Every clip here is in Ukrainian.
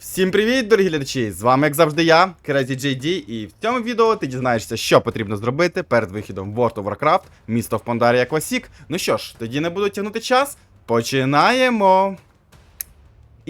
Всім привіт, дорогі глядачі! З вами, як завжди, я, CrazyJD, і в цьому відео ти дізнаєшся, що потрібно зробити перед вихідом в World of Warcraft, місто в Пандарія Classic. Ну що ж, тоді не буду тягнути час. Починаємо!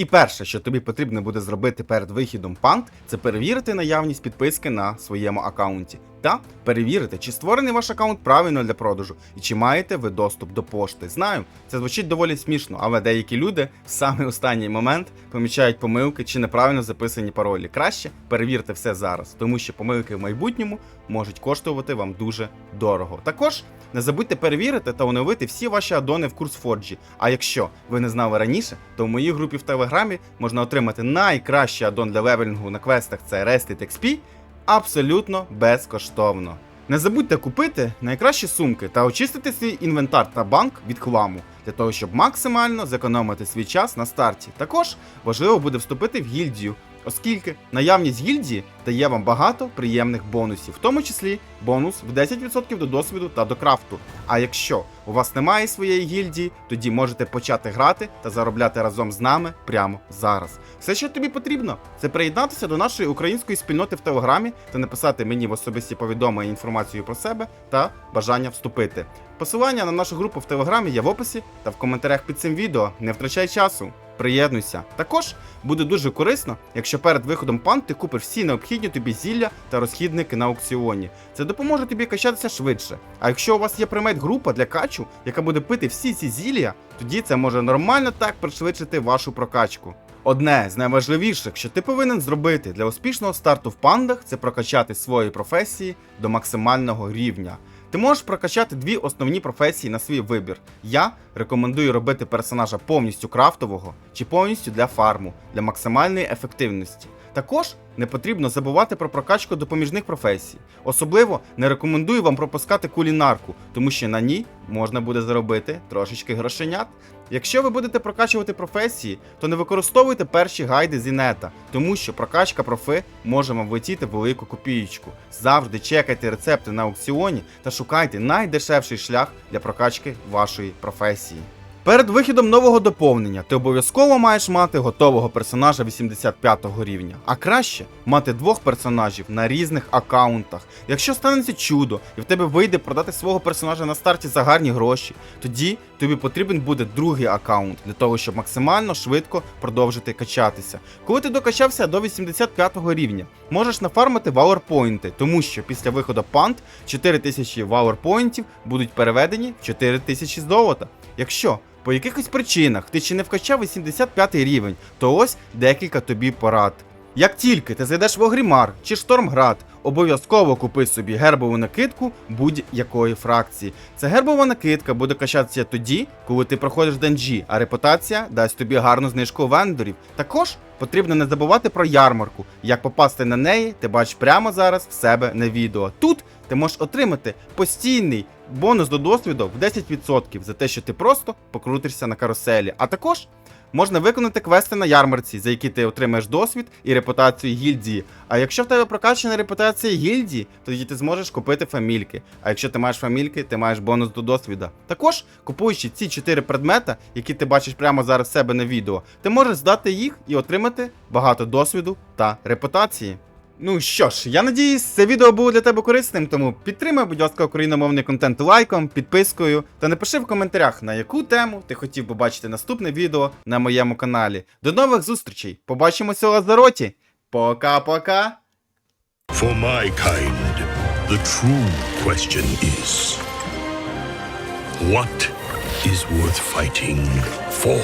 І перше, що тобі потрібно буде зробити перед вихідом пант, це перевірити наявність підписки на своєму аккаунті. Та перевірити, чи створений ваш аккаунт правильно для продажу і чи маєте ви доступ до пошти. Знаю, це звучить доволі смішно, але деякі люди в самий останній момент помічають помилки чи неправильно записані паролі. Краще перевірте все зараз, тому що помилки в майбутньому можуть коштувати вам дуже дорого. Також не забудьте перевірити та оновити всі ваші адони в CourseForge. А якщо ви не знали раніше, то в моїй групі в Телеграмі можна отримати найкращий аддон для левелінгу на квестах це Rested XP абсолютно безкоштовно. Не забудьте купити найкращі сумки та очистити свій інвентар та банк від хламу для того, щоб максимально зекономити свій час на старті. Також важливо буде вступити в гільдію, оскільки наявність гільдії дає вам багато приємних бонусів, в тому числі бонус в 10% до досвіду та до крафту. А якщо у вас немає своєї гільдії, тоді можете почати грати та заробляти разом з нами прямо зараз. Все, що тобі потрібно, це приєднатися до нашої української спільноти в Телеграмі та написати мені в особисті повідомлення інформацію про себе та бажання вступити. Посилання на нашу групу в Телеграмі є в описі та в коментарях під цим відео. Не втрачай часу. Приєднуйся. Також буде дуже корисно, якщо перед виходом пан ти купиш всі необхідні тобі зілля та розхідники на аукціоні. Це допоможе тобі качатися швидше. А якщо у вас є примет-група для качу, яка буде пити всі ці зілля, тоді це може нормально так пришвидшити вашу прокачку. Одне з найважливіших, що ти повинен зробити для успішного старту в пандах, це прокачати свої професії до максимального рівня. Ти можеш прокачати дві основні професії на свій вибір. Я рекомендую робити персонажа повністю крафтового чи повністю для фарму для максимальної ефективності. Також не потрібно забувати про прокачку допоміжних професій. Особливо не рекомендую вам пропускати кулінарку, тому що на ній можна буде заробити трошечки грошенят. Якщо ви будете прокачувати професії, то не використовуйте перші гайди з інета, тому що прокачка профи може вам влетіти велику копієчку. Завжди чекайте рецепти на аукціоні та шукайте найдешевший шлях для прокачки вашої професії. Перед вихідом нового доповнення ти обов'язково маєш мати готового персонажа 85 рівня, а краще мати двох персонажів на різних аккаунтах. Якщо станеться чудо і в тебе вийде продати свого персонажа на старті за гарні гроші, тоді тобі потрібен буде другий аккаунт для того, щоб максимально швидко продовжити качатися. Коли ти докачався до 85 рівня, можеш нафармити вауерпойнти, тому що після виходу пант 4000 вауерпойнтів будуть переведені в 4000 золота. Якщо по якихось причинах ти ще не вкачав 85 рівень, то ось декілька тобі порад. Як тільки ти зайдеш в Огрімар чи Штормград, обов'язково купи собі гербову накидку будь-якої фракції. Ця гербова накидка буде качатися тоді, коли ти проходиш денджі, а репутація дасть тобі гарну знижку вендорів. Також потрібно не забувати про ярмарку. Як попасти на неї, ти бачиш прямо зараз в себе на відео. Тут ти можеш отримати постійний бонус до досвіду в 10% за те, що ти просто покрутишся на каруселі. А також можна виконати квести на ярмарці, за які ти отримаєш досвід і репутацію гільдії. А якщо в тебе прокачана репутація гільдії, тоді ти зможеш купити фамільки. А якщо ти маєш фамільки, ти маєш бонус до досвіда. Також, купуючи ці 4 предмета, які ти бачиш прямо зараз в себе на відео, ти можеш здати їх і отримати багато досвіду та репутації. Ну що ж, я надіюсь, це відео було для тебе корисним, тому підтримай, будь ласка, україномовний контент лайком, підпискою та напиши в коментарях, на яку тему ти хотів побачити наступне відео на моєму каналі. До нових зустрічей! Побачимося у Лазароті! Пока-пока! For my kind, the true question is what is worth fighting for?